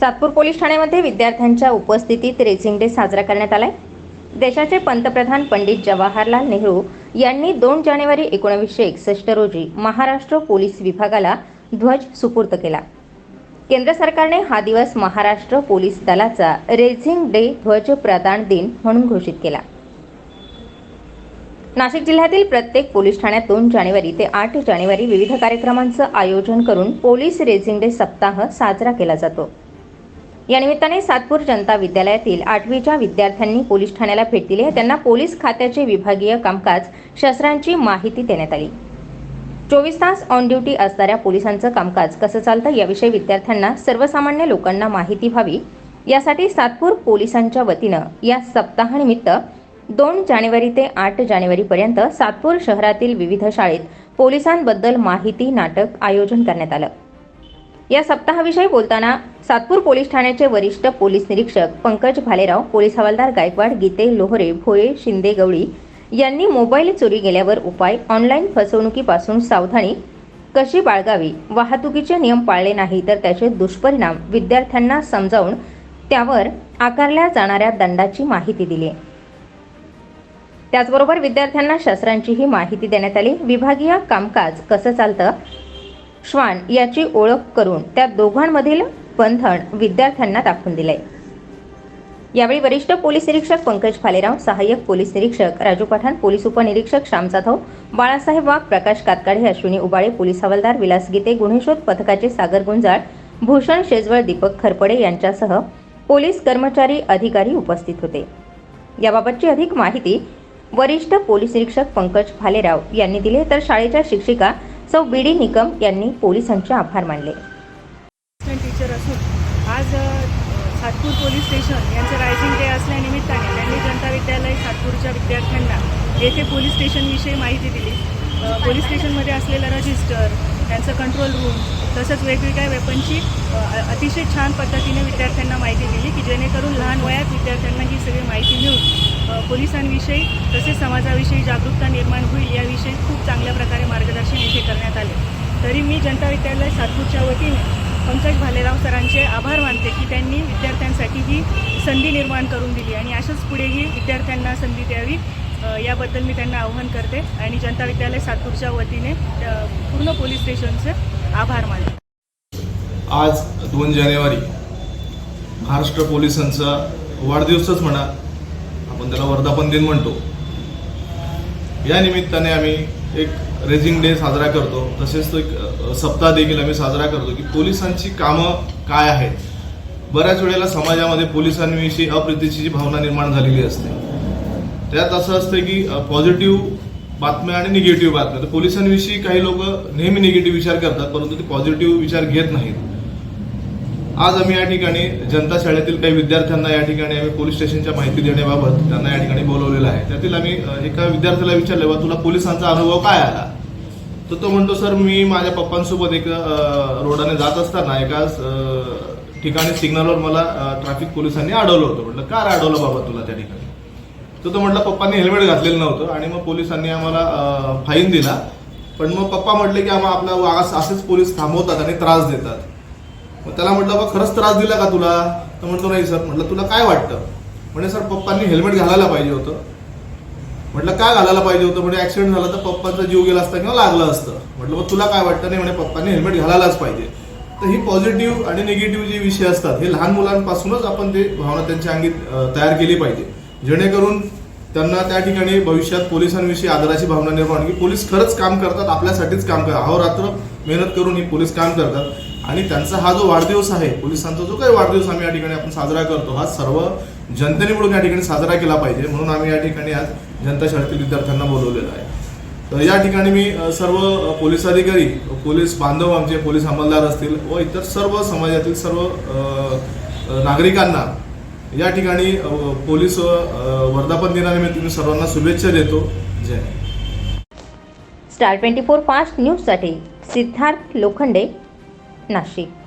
Satpur police ठाण्यामध्ये विद्यार्थ्यांच्या उपस्थितीत रेसिंग डे साजरा करण्यात आलाय. देशाचे पंतप्रधान पंडित जवाहरलाल नेहरू यांनी दोन जानेवारी एकोणीसशे एकसष्ट रोजी महाराष्ट्र पोलीस विभागाला ध्वज सुपूर्द केला. केंद्र सरकारने हा दिवस महाराष्ट्र पोलीस दलाचा रेझिंग डे ध्वज प्रदान दिन म्हणून घोषित केला. नाशिक जिल्ह्यातील प्रत्येक पोलीस ठाण्यात दोन जानेवारी ते आठ जानेवारी विविध कार्यक्रमांचं आयोजन करून पोलीस रेझिंग डे सप्ताह साजरा केला जातो. या निमित्ताने सातपूर जनता विद्यालयातील आठवीच्या विद्यार्थ्यांनी पोलीस ठाण्याला भेट दिली आहे. त्यांना पोलीस खात्याचे विभागीय कामकाज शस्त्रांची माहिती देण्यात आली. चोवीस तास ऑन ड्युटी असणाऱ्या पोलिसांचं कामकाज कसं चालतं याविषयी विद्यार्थ्यांना सर्वसामान्य लोकांना माहिती व्हावी यासाठी सातपूर पोलिसांच्या वतीनं या सप्ताहानिमित्त दोन जानेवारी ते आठ जानेवारीपर्यंत सातपूर शहरातील विविध शाळेत पोलिसांबद्दल माहिती नाटक आयोजन करण्यात आलं. या सप्ताहाविषयी बोलताना सातपूर पोलीस ठाण्याचे वरिष्ठ पोलीस निरीक्षक पंकज भालेराव पोलीस हवालदार गायकवाड गीते लोहरे भोये शिंदे गवळी यांनी मोबाईल चोरी गेल्यावर उपाय ऑनलाईन फसवणुकीपासून सावधानी कशी बाळगावी वाहतुकीचे नियम पाळले नाही तर त्याचे दुष्परिणाम विद्यार्थ्यांना समजावून त्यावर आकारल्या जाणाऱ्या दंडाची माहिती दिली. त्याचबरोबर विद्यार्थ्यांना शस्त्रांचीही माहिती देण्यात आली. विभागीय कामकाज कसं चालतं? श्वान याची ओळख करून त्या दोघांमधील बंधन विद्यार्थ्यांना दाखवून दिले यावेळी वरिष्ठ पोलीस निरीक्षक पंकज फालेराव सहाय्यक पोलीस निरीक्षक राजू पठाण पोलीस उपनिरीक्षक श्याम जाधव बाळासाहेब वाघ प्रकाश कातकाडे अश्विनी उबाळे पोलीस हवालदार विलास गीते गुन्हेशोध पथकाचे सागर गुंजाळ भूषण शेजवळ दीपक खरपडे यांच्यासह पोलीस कर्मचारी अधिकारी उपस्थित होते. याबाबतची अधिक माहिती वरिष्ठ पोलीस निरीक्षक पंकज भालेराव यांनी दिली तर शाळेच्या शिक्षिका सौ बीडी निकम यांनी पोलिसांचे आभार मानले. टीचर असून आज सातपूर पोलीस स्टेशन यांचं रायझिंग डे असल्यानिमित्ताने त्यांनी जनता विद्यालय सातपूरच्या विद्यार्थ्यांना येथे पोलीस स्टेशनविषयी माहिती दिली. पोलीस स्टेशनमध्ये असलेलं रजिस्टर त्यांचं कंट्रोल रूम तसंच वेगवेगळ्या वेपनची अतिशय छान पद्धतीने विद्यार्थ्यांना माहिती दिली की जेणेकरून लहान वयात विद्यार्थ्यांना ही सगळी माहिती मिळून पोलिसांविषयी तसेच समाजाविषयी जागरूकता निर्माण होईल याविषयी खूप चांगल्या प्रकारे मार्गदर्शन येथे करण्यात आले. तरी मी जनता विद्यालय सातपूरच्या वतीने पंकज भालेराव सरांचे आभार मानते की त्यांनी विद्यार्थ्यांसाठी ही संधी निर्माण करून दिली आणि अशाच पुढेही विद्यार्थ्यांना संधी द्यावी याबद्दल मी त्यांना आव्हान करते आणि जनता विद्यालय सातपूरच्या वतीने पूर्ण पोलीस स्टेशनचे आभार मानते. आज दोन जानेवारी महाराष्ट्र पोलिसांचा वाढदिवसच म्हणा आपण त्याला वर्धापन दिन म्हणतो. या निमित्ताने आम्ही एक रेझिंग डे साजरा करतो. तसेच तो एक सप्ताह देखील आम्ही साजरा करतो की पोलिसांची कामं काय आहेत? बऱ्याच वेळेला समाजामध्ये पोलिसांविषयी अप्रितीची जी भावना निर्माण झालेली असते. त्यात असं असतं की पॉझिटिव्ह बातम्या आणि निगेटिव्ह बातम्या. तर पोलिसांविषयी काही लोक नेहमी निगेटिव्ह विचार करतात परंतु ते पॉझिटिव्ह विचार घेत नाहीत. आज आम्ही या ठिकाणी जनता शाळेतील काही विद्यार्थ्यांना या ठिकाणी आम्ही पोलीस स्टेशनच्या माहिती देण्याबाबत त्यांना या ठिकाणी बोलवलेलं आहे. त्यातील आम्ही एका विद्यार्थ्याला विचारलं बा तुला पोलिसांचा अनुभव काय आला? तर तो म्हणतो सर मी माझ्या पप्पांसोबत एक रोडाने जात असताना एका ठिकाणी सिग्नलवर मला ट्रॅफिक पोलिसांनी अडवलं होतं. म्हटलं काय अडवलं बाबा तुला त्या ठिकाणी? तर तो म्हटलं पप्पांनी हेल्मेट घातलेलं नव्हतं आणि मग पोलिसांनी आम्हाला फाईन दिला. पण मग पप्पा म्हटले की आम्हाला आपला असेच पोलीस थांबवतात आणि त्रास देतात. मग त्याला म्हटलं बा खरंच त्रास दिला का तुला? तर म्हणतो नाही सर. म्हटलं तुला काय वाटतं? म्हणे सर पप्पांनी हेल्मेट घालायला पाहिजे होतं. म्हटलं काय घालायला पाहिजे होतं? म्हणजे ऍक्सिडेंट झाला तर पप्पांचा जीव गेला असता किंवा लागलं असतं. म्हटलं मग तुला काय वाटतं? नाही म्हणे पप्पांनी हेल्मेट घालायलाच पाहिजे. तर ही पॉझिटिव्ह आणि निगेटिव्ह जे विषय असतात हे लहान मुलांपासूनच आपण ते भावना त्यांच्या अंगी तयार केली पाहिजे. जेणेकरून त्यांना त्या ठिकाणी भविष्यात पोलिसांविषयी आदराची भावना निर्माण की पोलीस खरंच काम करतात आपल्यासाठीच काम करतात अहोरात्र मेहनत करून ही पोलीस काम करतात. आणि त्यांचा हा जो वाढदिवस आहे पोलिसांचा जो काही वाढदिवस आम्ही या ठिकाणी आपण साजरा करतो हा सर्व जनतेने मिळून या ठिकाणी साजरा केला पाहिजे. म्हणून आम्ही या ठिकाणी आज जनता शाळेतील विद्यार्थ्यांना बोलवलेलं आहे. तर या ठिकाणी मी सर्व पोलीस अधिकारी पोलीस बांधव आमचे पोलीस अंमलदार असतील व इतर सर्व समाजातील सर्व नागरिकांना या ठिकाणी पोलीस वर्धापन दिनानिमित्त मी सर्वांना शुभेच्छा देतो. Jai star twenty four fast न्यूजसाठी सिद्धार्थ लोखंडे नाशिक